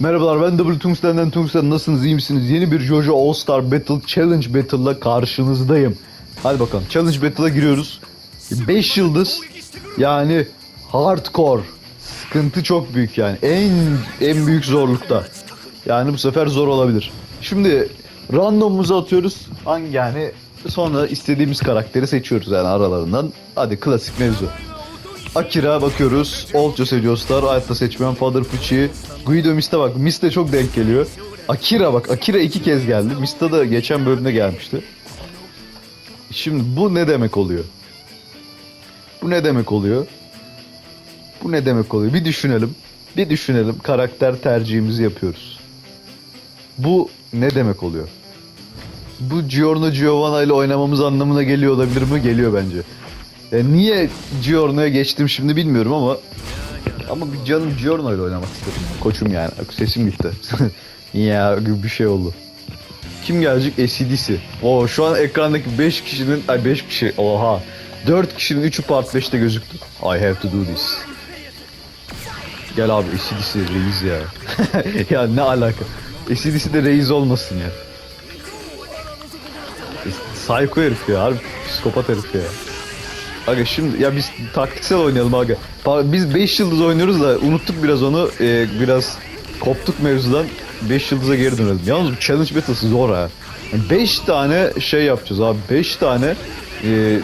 Merhabalar ben Double Tungsten'den Tungsten nasılsınız iyi misiniz? Yeni bir Jojo All Star Battle Challenge Battle'la karşınızdayım. Hadi bakalım Challenge Battle'a giriyoruz. 5 yıldız yani hardcore. Sıkıntı çok büyük yani. En en büyük zorlukta. Yani bu sefer zor olabilir. Şimdi randomumuzu atıyoruz. Hangi yani sonra istediğimiz karakteri seçiyoruz yani aralarından. Hadi klasik mevzu. Akira bakıyoruz. Old Jose Joestar, Hayatta Seçmeyen, Father Pucci, Guido Mista bak. Mista çok denk geliyor. Akira bak. Akira iki kez geldi. Mista da geçen bölümde gelmişti. Şimdi bu ne demek oluyor? Bu ne demek oluyor? Bu ne demek oluyor? Bir düşünelim. Bir düşünelim. Karakter tercihimizi yapıyoruz. Bu ne demek oluyor? Bu Giorno Giovanna ile oynamamız anlamına geliyor olabilir mi? Geliyor bence. E, niye Giorno'ya geçtim şimdi bilmiyorum ama ama bir canım Giorno ile oynamak istedim. Koçum yani. Sesim gitti. ya bir şey oldu. Kim gelecek? ACDC. Oo şu an ekrandaki 5 kişinin ay 5 kişi oha 4 kişinin 3'ü part 5'te gözüktü. I have to do this. Gel abi ACDC reis ya. ya ne alaka? ACDC de reis olmasın ya. Psycho herif ya. Harbi psikopat herif ya. Aga şimdi ya biz taktiksel oynayalım aga. Biz 5 yıldız oynuyoruz da unuttuk biraz onu. Ee, biraz koptuk mevzudan. 5 yıldıza geri dönelim. Yalnız bu challenge battle'sı zor ha. 5 tane şey yapacağız abi. 5 tane e,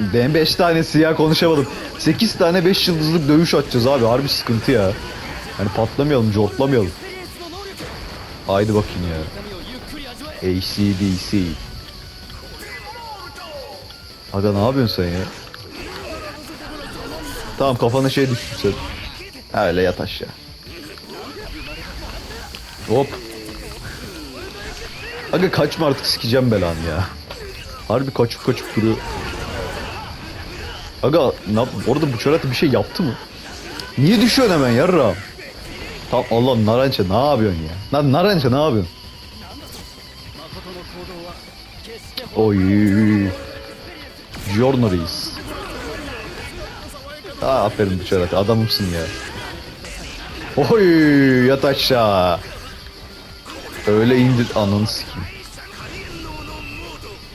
ben 5 tane siyah konuşamadım. 8 tane 5 yıldızlık dövüş atacağız abi. Harbi sıkıntı ya. Hani patlamayalım, cortlamayalım. Haydi bakayım ya. ACDC. Aga ne yapıyorsun sen ya? Tamam kafana şey düştü sen. Öyle yat aşağı. Hop. Aga kaçma artık sikeceğim belanı ya. Harbi kaçıp kaçıp duruyor. Aga ne orada bu çöratı bir şey yaptı mı? Niye düşüyorsun hemen yarra? Tam Allah Narança ne yapıyorsun ya? Lan Narança ne yapıyorsun? Oy. Giorno Reis. Aa, aferin Bıçarak adamımsın ya. Oy yat aşağı. Öyle indir ananı sikeyim.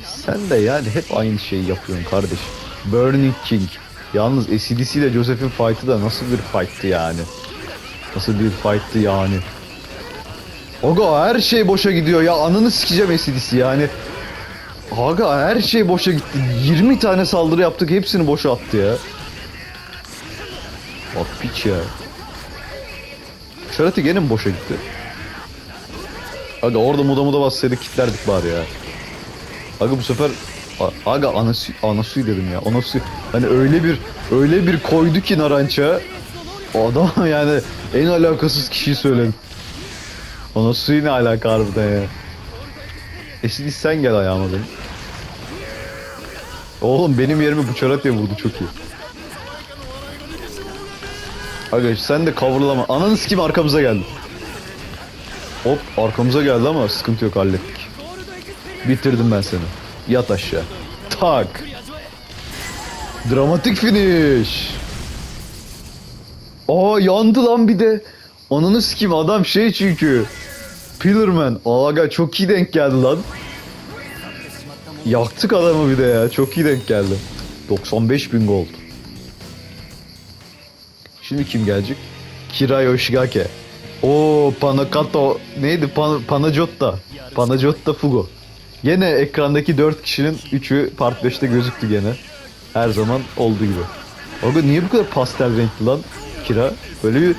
Sen de yani hep aynı şeyi yapıyorsun kardeş. Burning King. Yalnız ACDC ile Joseph'in fight'ı da nasıl bir fight'tı yani. Nasıl bir fight'tı yani. Oga her şey boşa gidiyor ya ananı sikeceğim ACDC yani. Aga her şey boşa gitti. 20 tane saldırı yaptık hepsini boşa attı ya. Bak piç ya. Şarati gene mi boşa gitti? Aga orada muda muda bassaydık kitlerdik bari ya. Aga bu sefer Aga anası anası dedim ya. Anası hani öyle bir öyle bir koydu ki Narança. Adam yani en alakasız kişiyi söyledim. Anası ne alaka harbiden ya. Esin sen gel ayağıma benim. Oğlum benim yerime bu çaratya vurdu çok iyi. Aga sen de coverlama. Ananı kim arkamıza geldi. Hop arkamıza geldi ama sıkıntı yok hallettik. Bitirdim ben seni. Yat aşağı. Tak. Dramatik finish. Aa yandı lan bir de. Ananı kim adam şey çünkü. Pillarman. Aga çok iyi denk geldi lan. Yaktık adamı bir de ya. Çok iyi denk geldi. 95 bin gold. Şimdi kim gelecek? Kira Yoshigake. O Panakato neydi? Pan Panajotta. Panajotta Fugo. Gene ekrandaki 4 kişinin 3'ü part 5'te gözüktü gene. Her zaman olduğu gibi. Aga niye bu kadar pastel renkli lan Kira? Böyle bir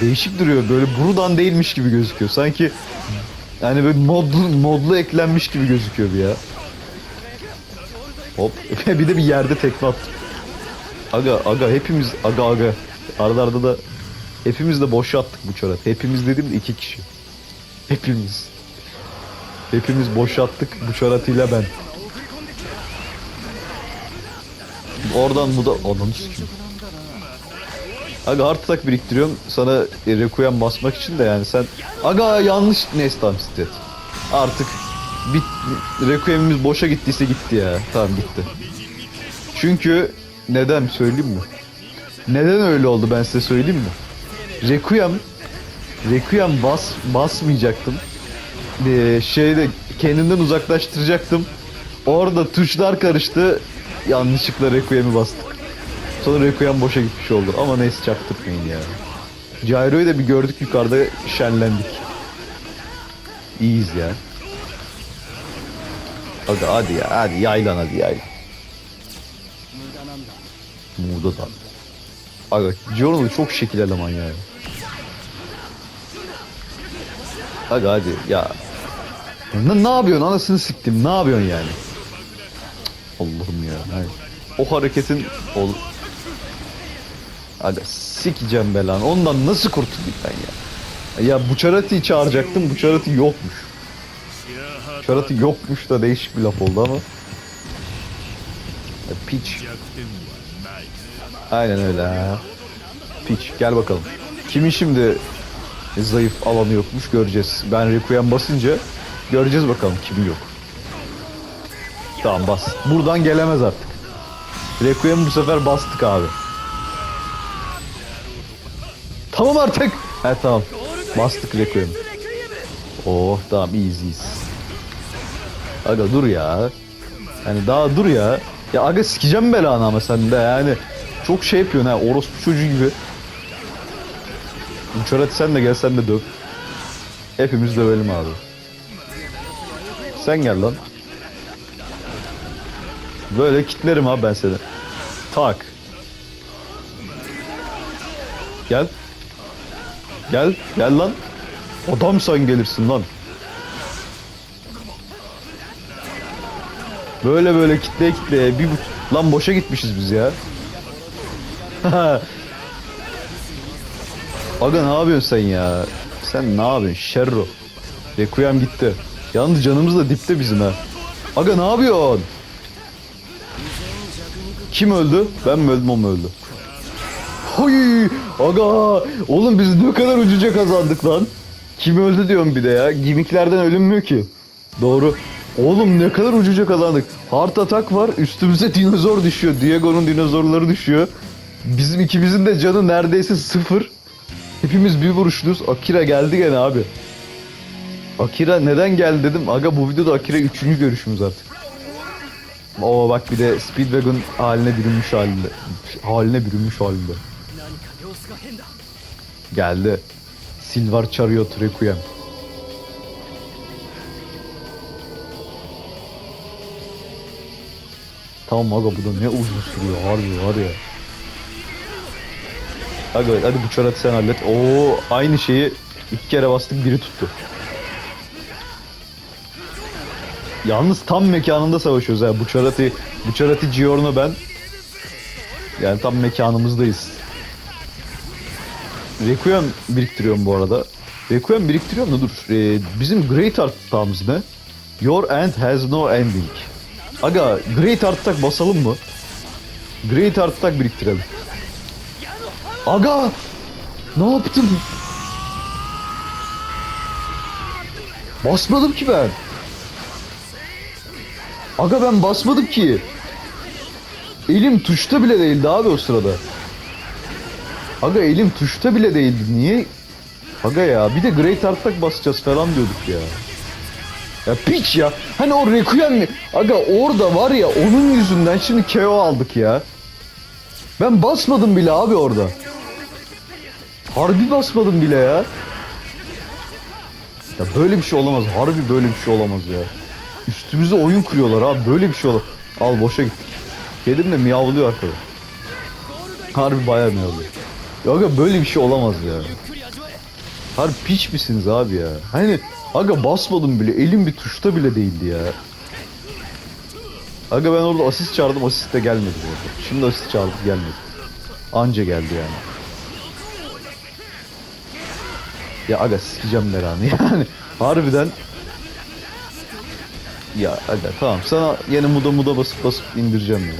değişik duruyor. Böyle buradan değilmiş gibi gözüküyor. Sanki yani böyle modlu, modlu eklenmiş gibi gözüküyor bir ya. Hop. bir de bir yerde tekme attım. Aga aga hepimiz aga aga. Arda arda da hepimiz de boş attık bu çöret. Hepimiz dedim de iki kişi. Hepimiz. Hepimiz boş attık bu çöret'iyle ben. Oradan bu da sikeyim. Aga hard biriktiriyorum sana e, Requiem basmak için de yani sen Aga yanlış Nestam stet. Artık bit Requiem'imiz boşa gittiyse gitti ya. Tamam gitti. Çünkü neden söyleyeyim mi? Neden öyle oldu ben size söyleyeyim mi? Requiem Requiem bas basmayacaktım. Ee, şeyde kendimden uzaklaştıracaktım. Orada tuşlar karıştı. Yanlışlıkla Requiem'i bastık. Sonra Requiem boşa gitmiş oldu. Ama neyse çaktırmayın ya. Gyro'yu da bir gördük yukarıda şenlendik. İyiyiz ya. Hadi hadi ya hadi yaylan hadi yaylan. Muğda da. Aga da çok şekil eleman ya. Aga hadi ya. Ne, ne yapıyorsun anasını siktim ne yapıyorsun yani? Allah'ım ya. Hayır. O hareketin ol. Aga sikeceğim belanı. Ondan nasıl kurtulayım ben ya? Ya bu Charati'yi çağıracaktım. Bu Charati yokmuş. Charati yokmuş da değişik bir laf oldu ama. Ya, piç. Aynen öyle. Piç gel bakalım. Kimin şimdi zayıf alanı yokmuş göreceğiz. Ben Requiem basınca göreceğiz bakalım kimin yok. Tamam bas. Buradan gelemez artık. Requiem bu sefer bastık abi. Tamam artık. He tamam. Bastık Requiem. Oh tamam iyiyiz iyiyiz. Aga dur ya. Yani daha dur ya. Ya aga sikeceğim belanı ama sen yani. Çok şey yapıyorsun ha orospu çocuğu gibi. Uçarat sen de gel sen de döv. Hepimiz dövelim abi. Sen gel lan. Böyle kitlerim abi ben seni. Tak. Gel. Gel, gel lan. Adam sen gelirsin lan. Böyle böyle kitleye kitleye bir lan boşa gitmişiz biz ya. Aga ne yapıyorsun sen ya? Sen ne yapıyorsun? Şerro. Requiem gitti. Yalnız canımız da dipte bizim ha. Aga ne yapıyorsun? Kim öldü? Ben mi öldüm o mu öldü? Hay aga oğlum biz ne kadar ucuca kazandık lan. Kim öldü diyorum bir de ya. Gimiklerden ölünmüyor ki. Doğru. Oğlum ne kadar ucuca kazandık. Heart atak var. Üstümüze dinozor düşüyor. Diego'nun dinozorları düşüyor. Bizim ikimizin de canı neredeyse sıfır. Hepimiz bir vuruşluyuz. Akira geldi gene abi. Akira neden geldi dedim. Aga bu videoda Akira üçüncü görüşümüz artık. Oo bak bir de Speedwagon haline bürünmüş halinde. Haline bürünmüş halinde. Geldi. Silver Chariot Requiem. Tamam aga bu da ne uzun sürüyor harbi var ya. Aga hadi bu çaratı sen hallet. Oo aynı şeyi iki kere bastık biri tuttu. Yalnız tam mekanında savaşıyoruz ha. Bu çaratı, bu çaratı Giorno ben. Yani tam mekanımızdayız. Requiem biriktiriyorum bu arada. Requiem biriktiriyorum da dur. Ee, bizim Great Art hatamız ne? Your end has no ending. Aga Great Art tak basalım mı? Great Art tak biriktirelim. Aga! Ne yaptım? Basmadım ki ben. Aga ben basmadım ki. Elim tuşta bile değildi abi o sırada. Aga elim tuşta bile değildi. Niye? Aga ya bir de Great Art'tak basacağız falan diyorduk ya. Ya piç ya. Hani o Requiem mi? Aga orada var ya onun yüzünden şimdi KO aldık ya. Ben basmadım bile abi orada. Harbi basmadım bile ya. Ya böyle bir şey olamaz. Harbi böyle bir şey olamaz ya. Üstümüze oyun kuruyorlar abi. Böyle bir şey olamaz. Al boşa gittik. Kedim de miyavlıyor arkada. Harbi bayağı miyavlıyor. Ya böyle bir şey olamaz ya. Harbi piç misiniz abi ya? Hani aga basmadım bile. Elim bir tuşta bile değildi ya. Aga ben orada asist çağırdım. Asist de gelmedi bu. Şimdi asist çağırdım gelmedi. Anca geldi yani. Ya aga sikeceğim belanı yani. Harbiden ya aga tamam sana yeni muda muda basıp basıp indireceğim ya.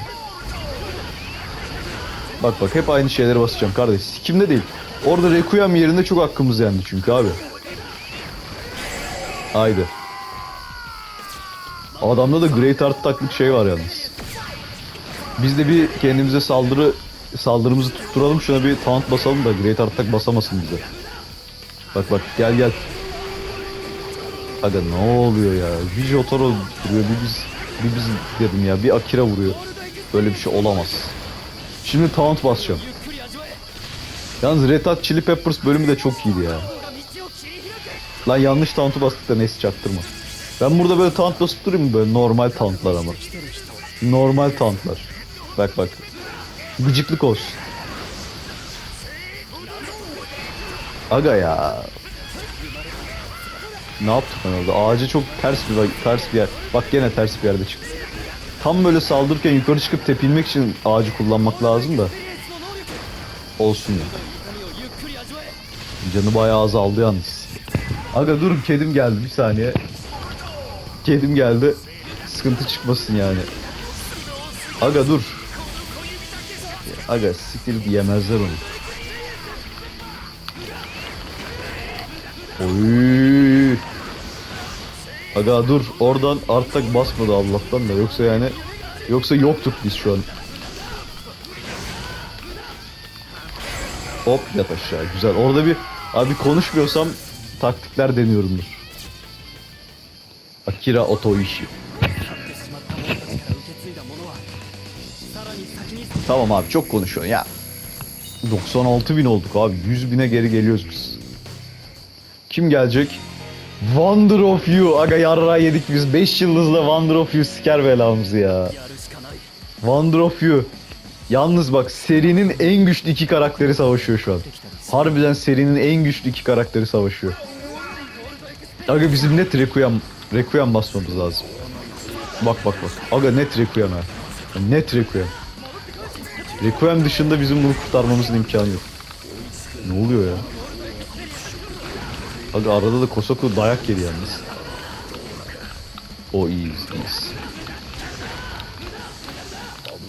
Bak bak hep aynı şeyleri basacağım kardeş. Sikimde değil. Orada Requiem yerinde çok hakkımız yendi çünkü abi. Haydi. Adamda da Great Art taklık şey var yalnız. Biz de bir kendimize saldırı saldırımızı tutturalım şuna bir taunt basalım da Great Art tak basamasın bize. Bak bak gel gel. Aga ne oluyor ya? Bir Jotaro vuruyor, bir biz, bir biz dedim ya, bir Akira vuruyor. Böyle bir şey olamaz. Şimdi taunt basacağım. Yalnız Red Hot Chili Peppers bölümü de çok iyiydi ya. Lan yanlış taunt'u bastık da neyse çaktırma. Ben burada böyle taunt basıp durayım mı böyle normal taunt'lar ama. Normal taunt'lar. Bak bak. Gıcıklık olsun. Aga ya. Ne yaptık ben orada? Ağacı çok ters bir ters bir yer. Bak gene ters bir yerde çıktı. Tam böyle saldırırken yukarı çıkıp tepinmek için ağacı kullanmak lazım da. Olsun ya. Canı bayağı azaldı yalnız. Aga durun kedim geldi bir saniye. Kedim geldi. Sıkıntı çıkmasın yani. Aga dur. Aga siktir diyemezler onu. Oy. Aga dur oradan artta basmadı Allah'tan da yoksa yani yoksa yoktuk biz şu an. Hop yat aşağı. Güzel. Orada bir abi konuşmuyorsam taktikler deniyorumdur. Akira Oto işi. Tamam abi çok konuşuyorsun ya. 96 bin olduk abi. 100 bine geri geliyoruz biz. Kim gelecek? Wonder of You. Aga yarra yedik biz. 5 yıldızla Wonder of You siker belamızı ya. Wonder of You. Yalnız bak serinin en güçlü iki karakteri savaşıyor şu an. Harbiden serinin en güçlü iki karakteri savaşıyor. Aga bizim net Requiem, Requiem basmamız lazım. Bak bak bak. Aga net Requiem ha. Net Requiem. Requiem dışında bizim bunu kurtarmamızın imkanı yok. Ne oluyor ya? Aga arada da Kosaku dayak yedi yalnız. O iyiyiz iyiyiz.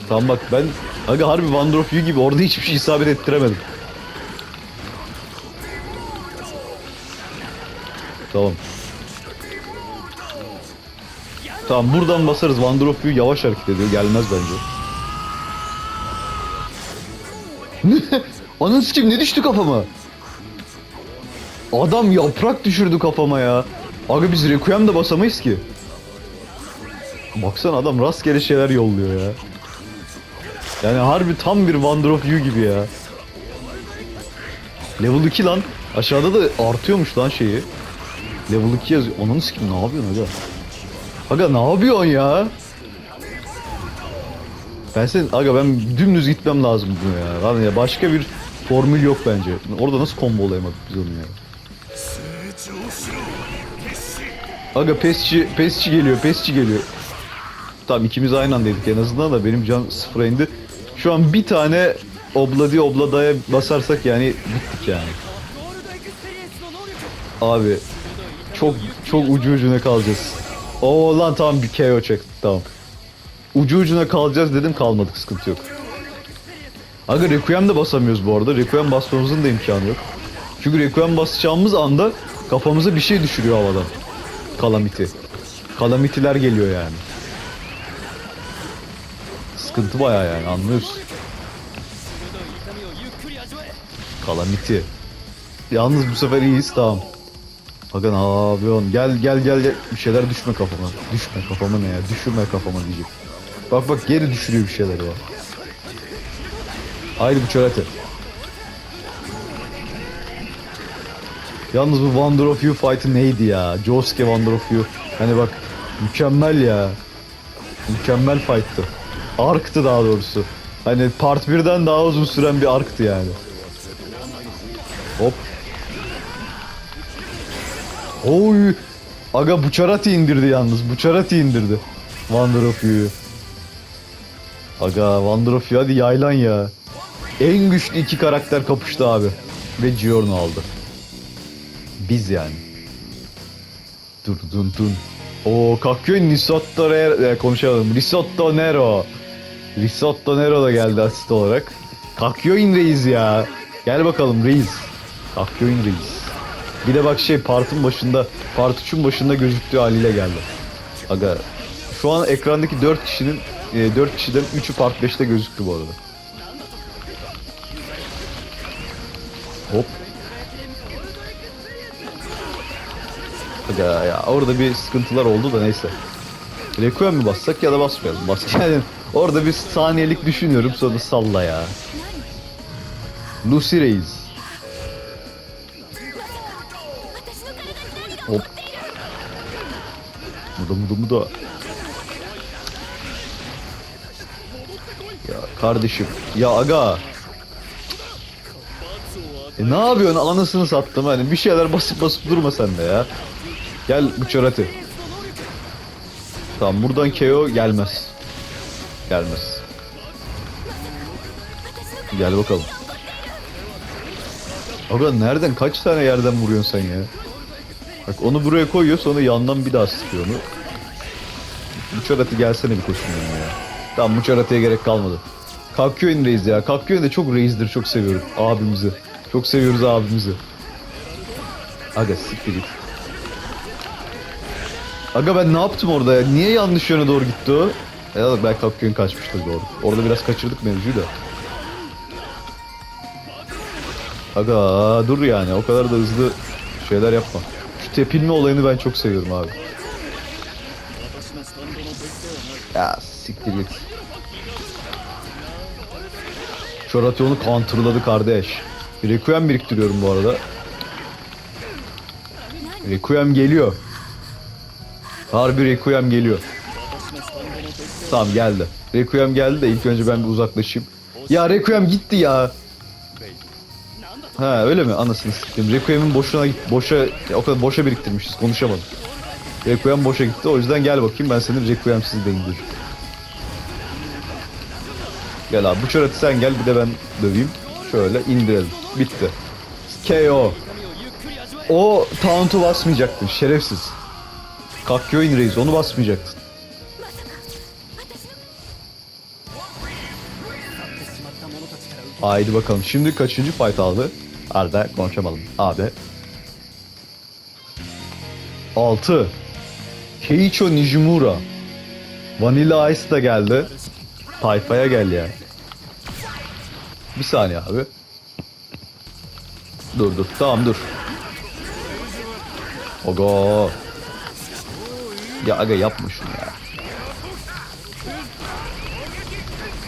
Tamam bak ben Aga harbi Wonder of You gibi orada hiçbir şey isabet ettiremedim. Tamam. Tamam buradan basarız. Wonder of You yavaş hareket ediyor. Gelmez bence. Anın sikim ne düştü kafama? Adam yaprak düşürdü kafama ya. Aga biz Requiem de basamayız ki. Baksana adam rastgele şeyler yolluyor ya. Yani harbi tam bir Wonder of You gibi ya. Level 2 lan. Aşağıda da artıyormuş lan şeyi. Level 2 yazıyor. Onun sikim ne yapıyorsun aga? Aga ne yapıyorsun ya? Ben sen aga ben dümdüz gitmem lazım bunu ya. Lan ya başka bir formül yok bence. Orada nasıl combo olayamadık biz onu ya? Aga pesçi, pesçi geliyor, pesçi geliyor. Tamam ikimiz aynı andaydık en azından da benim can sıfıra indi. Şu an bir tane obladi obladaya basarsak yani bittik yani. Abi çok çok ucu ucuna kalacağız. Oo lan tamam bir KO çek tamam. Ucu ucuna kalacağız dedim kalmadık sıkıntı yok. Aga Requiem de basamıyoruz bu arada. Requiem basmamızın da imkanı yok. Çünkü Requiem basacağımız anda kafamıza bir şey düşürüyor havadan. Kalamiti. Kalamitiler geliyor yani sıkıntı baya yani anlıyoruz. Kalamiti. Yalnız bu sefer iyiyiz tamam. Bakın abi on gel gel gel gel bir şeyler düşme kafama. Düşme kafama ne ya? Düşürme kafama diyecek. Bak bak geri düşürüyor bir şeyler ya. Haydi bu çörete. Yalnız bu Wonder of You fight'ı neydi ya? Josuke Wonder of You. Hani bak mükemmel ya. Mükemmel fight'tı. Ark'tı daha doğrusu. Hani part 1'den daha uzun süren bir ark'tı yani. Hop. Oy. Aga Bucciarati indirdi yalnız. Bucciarati indirdi. Wonder of You'yu. Aga Wonder of You hadi yaylan ya. En güçlü iki karakter kapıştı abi. Ve Giorno aldı. Biz yani. Dur dun dun. Oo Kakyoin Risotto Nero. Konuşalım. Risotto Nero. Risotto Nero da geldi asist olarak. Kakyoin Reis ya. Gel bakalım Reis. Kakyoin Reis. Bir de bak şey partın başında, part 3'ün başında gözüktüğü haliyle geldi. Aga şu an ekrandaki 4 kişinin e, 4 kişiden 3'ü part 5'te gözüktü bu arada. Hop. Aga ya orada bir sıkıntılar oldu da neyse. Requiem mi bassak ya da basmayalım. Bas yani orada bir saniyelik düşünüyorum sonra salla ya. Lucy Reis. Hop. Muda muda muda. Ya kardeşim. Ya aga. E ne yapıyorsun anasını sattım hani bir şeyler basıp basıp durma sen de ya. Gel bu çöreti. Tamam buradan KO gelmez. Gelmez. Gel bakalım. Aga nereden kaç tane yerden vuruyorsun sen ya? Bak onu buraya koyuyor sonra yandan bir daha sıkıyor onu. Bu çöreti gelsene bir koşun ya. Tamam bu çöretiye gerek kalmadı. Kakyoin Reis ya. Kakyoin de çok reisdir çok seviyorum abimizi. Çok seviyoruz abimizi. Aga siktir git. Aga ben ne yaptım orada ya? Niye yanlış yöne doğru gitti o? Ya belki Kakyoin kaçmıştır doğru. Orada biraz kaçırdık mevzuyu da. Aga dur yani o kadar da hızlı şeyler yapma. Şu tepinme olayını ben çok seviyorum abi. Ya siktir git. Çorati onu counterladı kardeş. Requiem biriktiriyorum bu arada. Requiem geliyor. Harbi Requiem geliyor. Tamam geldi. Requiem geldi de ilk önce ben bir uzaklaşayım. Ya Requiem gitti ya. Ha öyle mi? Anasını sikeyim. Requiem'in boşuna boşa o kadar boşa biriktirmişiz. Konuşamadım. Requiem boşa gitti. O yüzden gel bakayım ben senin Requiem'siz de indiririm. Gel abi bu çöreti sen gel bir de ben döveyim. Şöyle indirelim. Bitti. KO. O taunt'u basmayacaktın şerefsiz. Kakyoin Reis onu basmayacaktın. Haydi bakalım. Şimdi kaçıncı fight aldı? Arda konuşamadım. Abi. 6. Keiicho Nijimura. Vanilla Ice da geldi. Tayfaya gel ya. Bir saniye abi. Dur dur. Tamam dur. Ogo. Ya aga yapma şunu ya.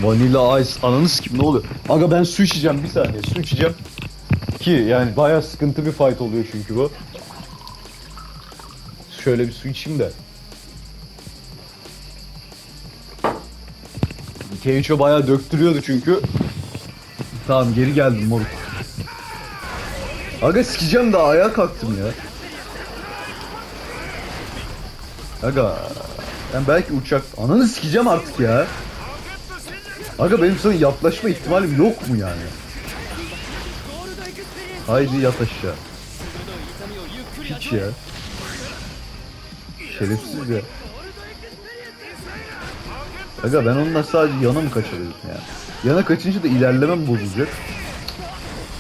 Vanilla Ice. Ananı sikim ne oluyor? Aga ben su içeceğim bir saniye. Su içeceğim. Ki yani bayağı sıkıntı bir fight oluyor çünkü bu. Şöyle bir su içeyim de. Keiicho bayağı döktürüyordu çünkü. Tamam geri geldim moruk. Aga sikeceğim daha ayağa kalktım ya. Aga ben belki uçak ananı sikeceğim artık ya. Aga benim sana yaklaşma ihtimalim yok mu yani? Haydi yat aşağı. Hiç ya. Şerefsiz ya. Aga ben ondan sadece yana mı kaçırıyorum ya? Yana kaçınca da ilerlemem bozulacak.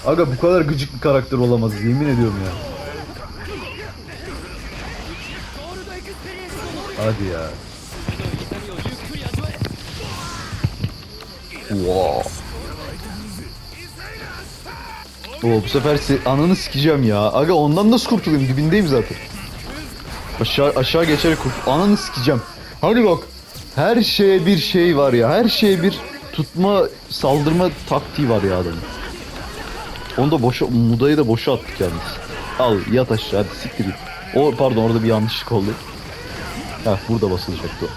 Aga bu kadar gıcık bir karakter olamaz yemin ediyorum ya. Hadi ya. Wow. Oo, bu sefer se- ananı sikeceğim ya. Aga ondan nasıl kurtulayım? Dibindeyim zaten. Aşağı aşağı geçerek kurt. Ananı sikeceğim. Hadi bak. Her şeye bir şey var ya. Her şeye bir tutma, saldırma taktiği var ya adamın. Onu da boşa, Muda'yı da boşa attık yalnız. Al yat aşağı hadi siktir. O pardon orada bir yanlışlık oldu. Heh burada basılacaktı o.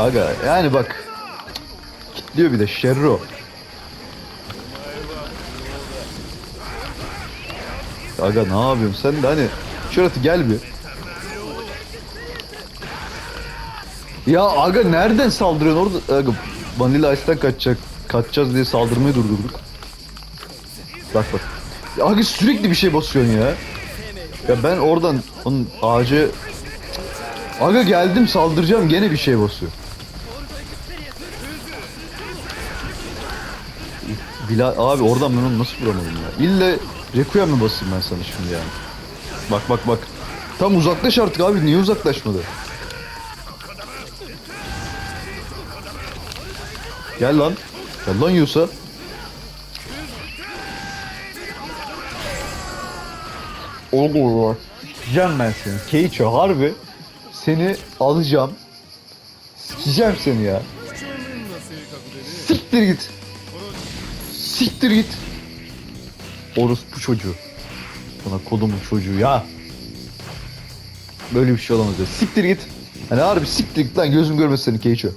Aga yani bak. Kitliyor bir de Sherro. Aga ne yapıyorsun sen de hani şöyle gel bir. Ya aga nereden saldırıyorsun orada? Aga Vanilla Ice'den kaçacak. Kaçacağız diye saldırmayı durdurduk. Bak bak. Aga sürekli bir şey basıyorsun ya. Ya ben oradan onun ağacı... Aga geldim saldıracağım gene bir şey basıyor. Bilal abi oradan ben onu nasıl vuramadım ya? İlle Requiem mi basayım ben sana şimdi yani? Bak bak bak. Tam uzaklaş artık abi niye uzaklaşmadı? Gel lan. Gel lan Yusa. Olur. Sikeceğim ben seni. Keicho harbi. Seni alacağım. Sikeceğim seni ya. Siktir git. Siktir git. Orospu çocuğu. Sana kodumun çocuğu ya. Böyle bir şey olamaz ya. Siktir git. Hani harbi siktir git lan gözüm görmesin seni Keicho.